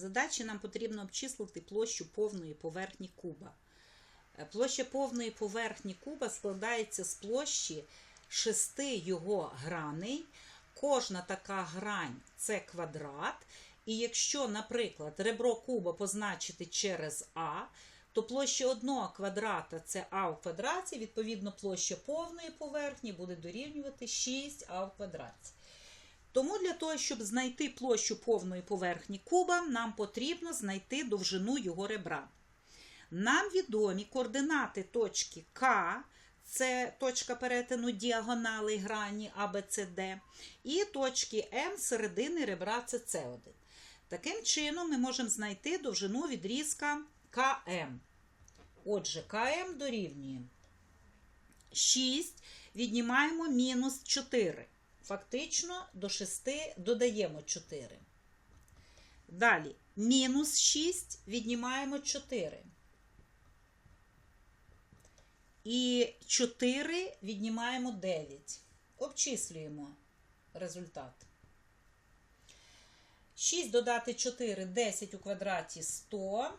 задачі нам потрібно обчислити площу повної поверхні куба. Е, Площа повної поверхні куба складається з площі шести його граней. Кожна така грань це квадрат. І якщо, наприклад, ребро куба позначити через А, то площа одного квадрата це А в квадраті, відповідно, площа повної поверхні буде дорівнювати 6А в квадраті. Тому для того, щоб знайти площу повної поверхні куба, нам потрібно знайти довжину його ребра. Нам відомі координати точки К, це точка перетину діагонали грані ABCD, і точки М середини ребра це С1. Таким чином, ми можемо знайти довжину відрізка КМ. Отже, КМ дорівнює 6, віднімаємо мінус 4. Фактично до 6 додаємо 4. Далі мінус 6 віднімаємо 4. І 4 віднімаємо 9. Обчислюємо результат. 6 додати 4 10 у квадраті 100.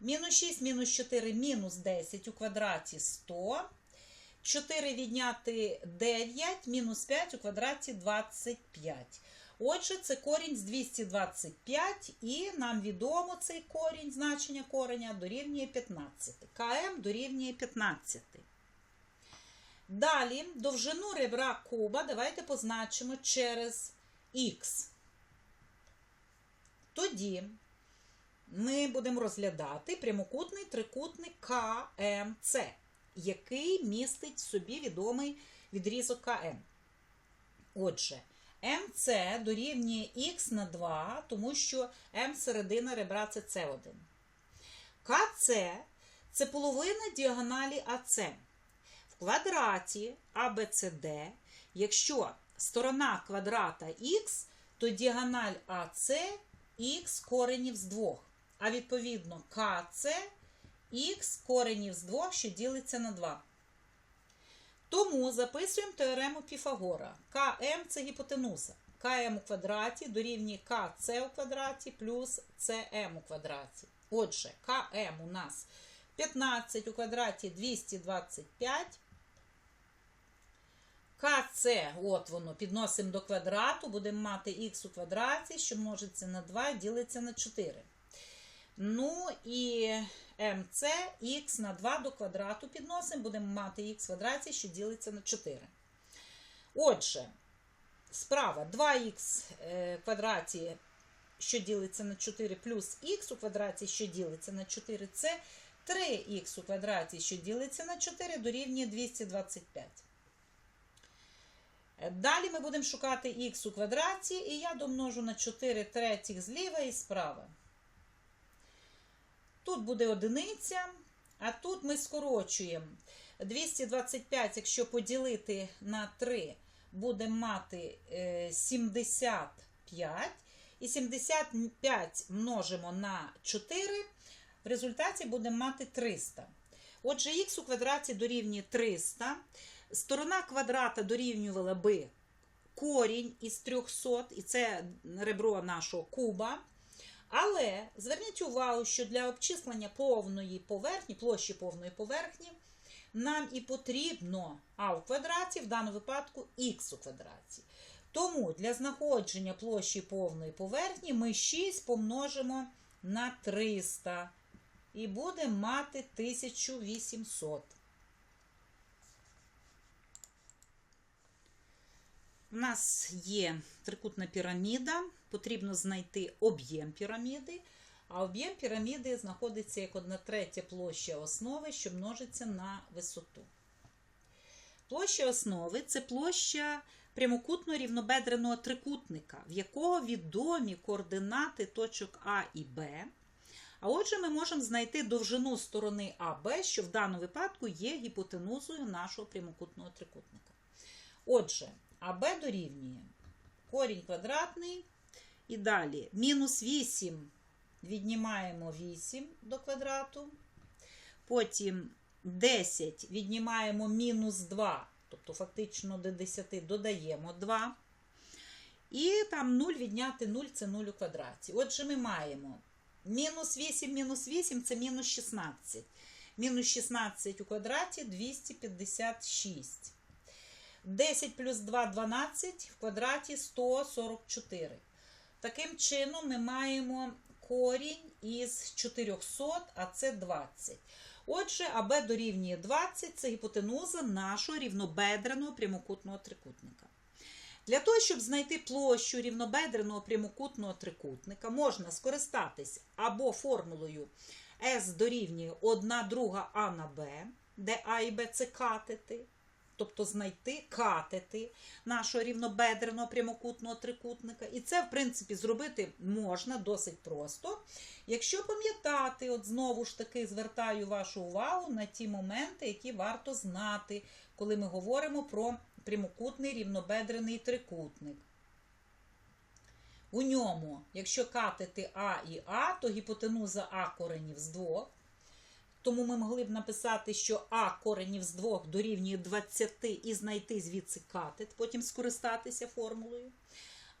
Мінус 6 мінус 4 мінус 10 у квадраті 100. 4 відняти 9, мінус 5 у квадраті 25. Отже, це корінь з 225, і нам відомо цей корінь, значення кореня дорівнює 15. КМ дорівнює 15. Далі довжину ребра куба давайте позначимо через х. Тоді ми будемо розглядати прямокутний трикутник КМЦ, який містить в собі відомий відрізок КМ. Отже, МЦ дорівнює х на 2, тому що М середина ребра це С1. КЦ це половина діагоналі АЦ. В квадраті ABCD, якщо сторона квадрата х, то діагональ АЦ х коренів з 2. А відповідно КЦ х коренів з 2, що ділиться на 2. Тому записуємо теорему Піфагора. КМ це гіпотенуза. КМ у квадраті дорівнює КЦ у квадраті плюс СМ у квадраті. Отже, КМ у нас 15 у квадраті 225. КЦ, от воно, підносимо до квадрату, будемо мати х у квадраті, що множиться на 2 і ділиться на 4. Ну і МЦ х на 2 до квадрату підносимо, будемо мати х в квадраті, що ділиться на 4. Отже, справа 2х квадраті, що ділиться на 4, плюс х у квадраті, що ділиться на 4, це 3х у квадраті, що ділиться на 4, дорівнює 225. Далі ми будемо шукати х у квадраті, і я домножу на 4 третіх зліва і справа. Тут буде одиниця, а тут ми скорочуємо. 225, якщо поділити на 3, будемо мати 75. І 75 множимо на 4, в результаті будемо мати 300. Отже, х у квадраті дорівнює 300. Сторона квадрата дорівнювала би корінь із 300, і це ребро нашого куба. Але зверніть увагу, що для обчислення повної поверхні, площі повної поверхні, нам і потрібно а в квадраті, в даному випадку х у квадраті. Тому для знаходження площі повної поверхні ми 6 помножимо на 300 і будемо мати 1800. У нас є трикутна піраміда, потрібно знайти об'єм піраміди, а об'єм піраміди знаходиться як 1 третя площа основи, що множиться на висоту. Площа основи це площа прямокутно рівнобедреного трикутника, в якого відомі координати точок А і Б. А отже, ми можемо знайти довжину сторони АБ, що в даному випадку є гіпотенузою нашого прямокутного трикутника. Отже, АБ дорівнює корінь квадратний. І далі мінус 8 віднімаємо 8 до квадрату. Потім 10 віднімаємо мінус 2, тобто фактично до 10 додаємо 2. І там 0 відняти 0 це 0 у квадраті. Отже, ми маємо мінус 8, мінус 8 це мінус 16. Мінус 16 у квадраті 256. 10 плюс 2 12 в квадраті 144. Таким чином, ми маємо корінь із 400, а це 20. Отже, АБ дорівнює 20 це гіпотенуза нашого рівнобедреного прямокутного трикутника. Для того, щоб знайти площу рівнобедреного прямокутного трикутника, можна скористатись або формулою S дорівнює 1 друга А на Б, де А і Б це катети, тобто знайти катети нашого рівнобедреного прямокутного трикутника. І це, в принципі, зробити можна досить просто. Якщо пам'ятати, от знову ж таки звертаю вашу увагу на ті моменти, які варто знати, коли ми говоримо про прямокутний рівнобедрений трикутник. У ньому, якщо катети А і А, то гіпотенуза А коренів з двох. Тому ми могли б написати, що А коренів з двох дорівнює 20 і знайти звідси катет, потім скористатися формулою.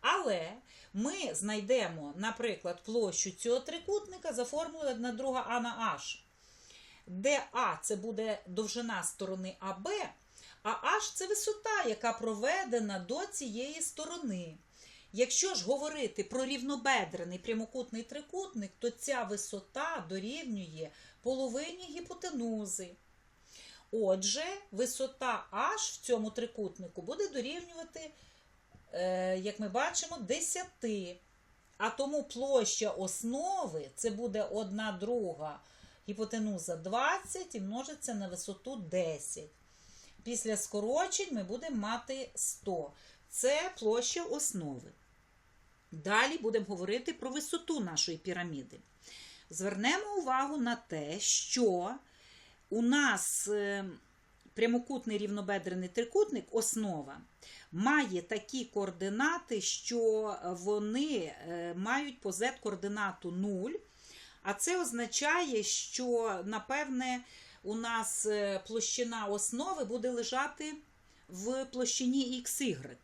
Але ми знайдемо, наприклад, площу цього трикутника за формулою 1 друга А на H, де А це буде довжина сторони АБ, а H це висота, яка проведена до цієї сторони. Якщо ж говорити про рівнобедрений прямокутний трикутник, то ця висота дорівнює половині гіпотенузи. Отже, висота H в цьому трикутнику буде дорівнювати, е, як ми бачимо, 10. А тому площа основи це буде 1 друга гіпотенуза 20 і множиться на висоту 10. Після скорочень ми будемо мати 100. Це площа основи. Далі будемо говорити про висоту нашої піраміди. Звернемо увагу на те, що у нас е, прямокутний рівнобедрений трикутник, основа, має такі координати, що вони е, мають по z координату 0. А це означає, що, напевне, у нас е, площина основи буде лежати в площині XY.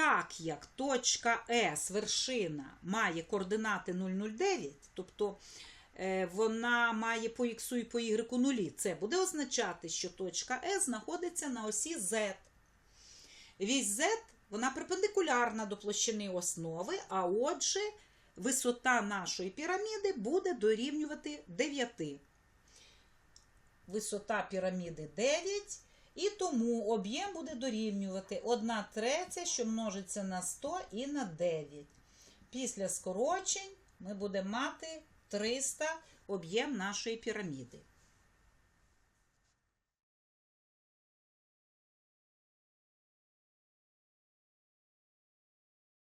Так як точка С, вершина, має координати 0,09, тобто е, вона має по Х і по Y нулі, це буде означати, що точка С знаходиться на осі Z. Вісь Z вона перпендикулярна до площини основи, а отже, висота нашої піраміди буде дорівнювати 9. Висота піраміди 9. І тому об'єм буде дорівнювати 1 третя, що множиться на 100 і на 9. Після скорочень ми будемо мати 300 об'єм нашої піраміди.